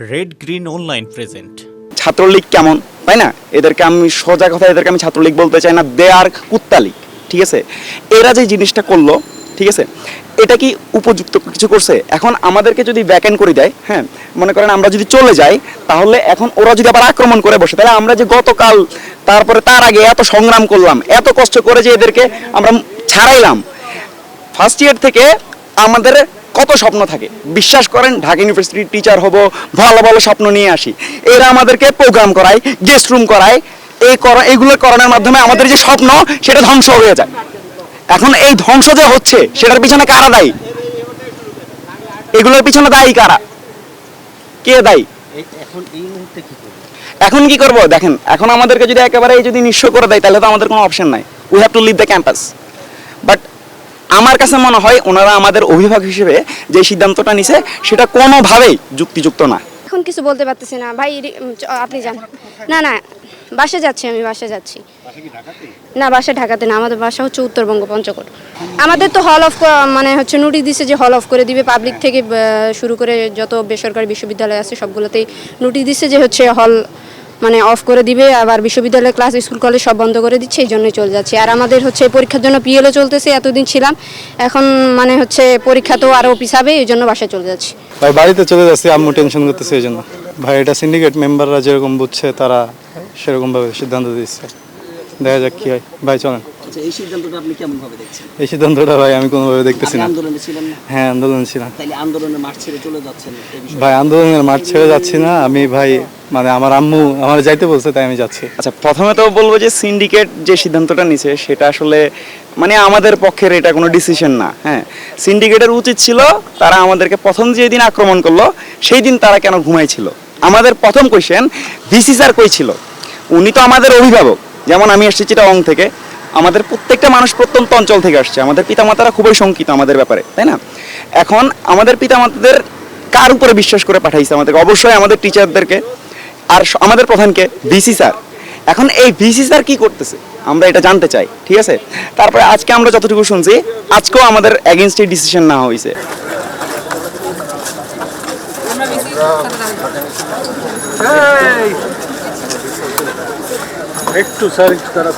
Red green online present Chhatra League কেমন? তাই না? এদেরকে আমি সোজা কথা এদেরকে আমি ছাত্রলীগ বলতে চাই না, দে আর ঠিক আছে? এরা যে জিনিসটা করল, ঠিক আছে? এটা কি উপযুক্ত কিছু করছে? এখন আমাদেরকে যদি ব্যাকেন করে দেয় হ্যাঁ মনে করেন আমরা যদি চলে যাই, তাহলে এখন ওরা যদি আবার আক্রমণ করে বসে, তাহলে আমরা যে গতকাল, তারপরে তার আগে এত সংগ্রাম করলাম, এত কষ্ট করে যে এদেরকে আমরা ছাড়াইলাম ফার্স্ট ইয়ার থেকে আমাদের কত স্বপ্ন থাকে। বিশ্বাস করেন, ঢাকা ইউনিভার্সিটির টিচার হব, ভালো ভালো স্বপ্ন নিয়ে আসি। এরা আমাদেরকে প্রোগ্রাম করায় গেস্ট রুম করায়। এই এইগুলো করানোর মাধ্যমে আমাদের যে স্বপ্ন, সেটা ধ্বংস হয়ে যায়। এখন এই ধ্বংস যে হচ্ছে, সেটার পিছনে কারা দায়ী? এগুলোর পিছনে দায়ী কারা? কে দায়ী? এখন কি করব? দেখেন, এখন আমাদেরকে যদি একেবারে যদি নিঃস্ব করে দেয়, তাহলে তো আমাদের কোনো অপশন নাই। We have to leave the campus but আমার কাছে মনে হয় ওনারা আমাদের অভিভাবক হিসেবে যে সিদ্ধান্তটা নিছে, সেটা কোনোভাবেই যুক্তিযুক্ত না। এখন কিছু বলতে পারতেছি না। ভাই আপনি যান। না না, বাসে যাচ্ছি আমি, বাসে যাচ্ছি। না, বাসা ঢাকাতে না, আমাদের বাসা হচ্ছে উত্তরবঙ্গ পঞ্চকোট আমাদের তো হল অফ মানে হচ্ছে নোটিশ দিছে যে হল অফ করে দিবে। পাবলিক থেকে শুরু করে যত বেসরকারি বিশ্ববিদ্যালয় আছে, সবগুলোতেই নোটিশ দিচ্ছে যে হচ্ছে হল মানে অফ করে দিবে, আবার বিশ্ববিদ্যালয় ক্লাস স্কুল কলেজ সব বন্ধ করে দিচ্ছে, এই জন্যই চলে যাচ্ছে। আর আমাদের হচ্ছে পরীক্ষার জন্য পিএলও চলতেছে, এতদিন ছিলাম। এখন মানে হচ্ছে পরীক্ষা তো আরও পিছাবে, এই জন্য বাসায় চলে যাচ্ছি। ভাই, বাড়িতে চলে যাচ্ছে, আম্মু টেনশন করতেছে এই জন্য। ভাই, এটা সিন্ডিকেট মেম্বাররা যেরকম বুঝছে, তারা সেরকমভাবে সিদ্ধান্ত দিচ্ছে। দেখা যাক কী হয়। ভাই, চলেন। আচ্ছা এই সিদ্ধান্তটা আপনি কেমন ভাবে দেখছেন? এই সিদ্ধান্তটা ভাই আমি কোনোভাবে দেখতেছি না। আন্দোলনে ছিলেন না? হ্যাঁ আন্দোলন ছিলাম। তাইলে আন্দোলনের মাঠ ছেড়ে চলে যাচ্ছেন ভাই আন্দোলনের মাঠ ছেড়ে যাচ্ছি না। আমি ভাই মানে আমার আম্মু আমার যাইতে বলছে তাই আমি যাচ্ছি। আচ্ছা প্রথমে তো বলব যে সিন্ডিকেট যে সিদ্ধান্তটা নিছে সেটা আসলে মানে আমাদের পক্ষের এটা কোনো ডিসিশন না হ্যাঁ। সিন্ডিকেটের উচিত ছিল তারা আমাদেরকে প্রথম যে দিন আক্রমণ করল সেই দিন তারা কেন ঘুমাইছিল? আমাদের প্রথম কোয়েশ্চেন ভিসি স্যার কই ছিল? উনি তো আমাদের অভিভাবক। যেমন আমি এসেছি চিটাগং থেকে। আমাদের প্রত্যেকটা মানুষ প্রত্যন্ত অঞ্চল থেকে আসছে। আমাদের পিতামাতারা খুবই শঙ্কিত আমাদের ব্যাপারে তাই না? এখন আমাদের পিতামাতাদের কার উপরে বিশ্বাস করে পাঠাইছে আমাদেরকে? অবশ্যই আমাদের টিচারদেরকে আর আমাদের প্রধানকে ভিসি স্যার এখন এই ভিসি স্যার কি করতেছে? আমরা এটা জানতে চাই ঠিক আছে? তারপরে আজকে আমরা যতটুকু শুনছি আজকেও আমাদের এগেনস্টে ডিসিশন না হয়েছে। একটু স্যার একটু তারা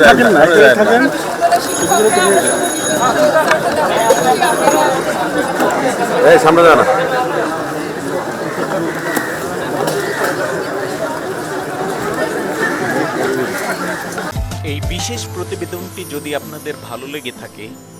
থাকেন না থাকেন। এই সামনে দাঁড়া এই বিশেষ প্রতিবেদনটি যদি আপনাদের ভালো লেগে থাকে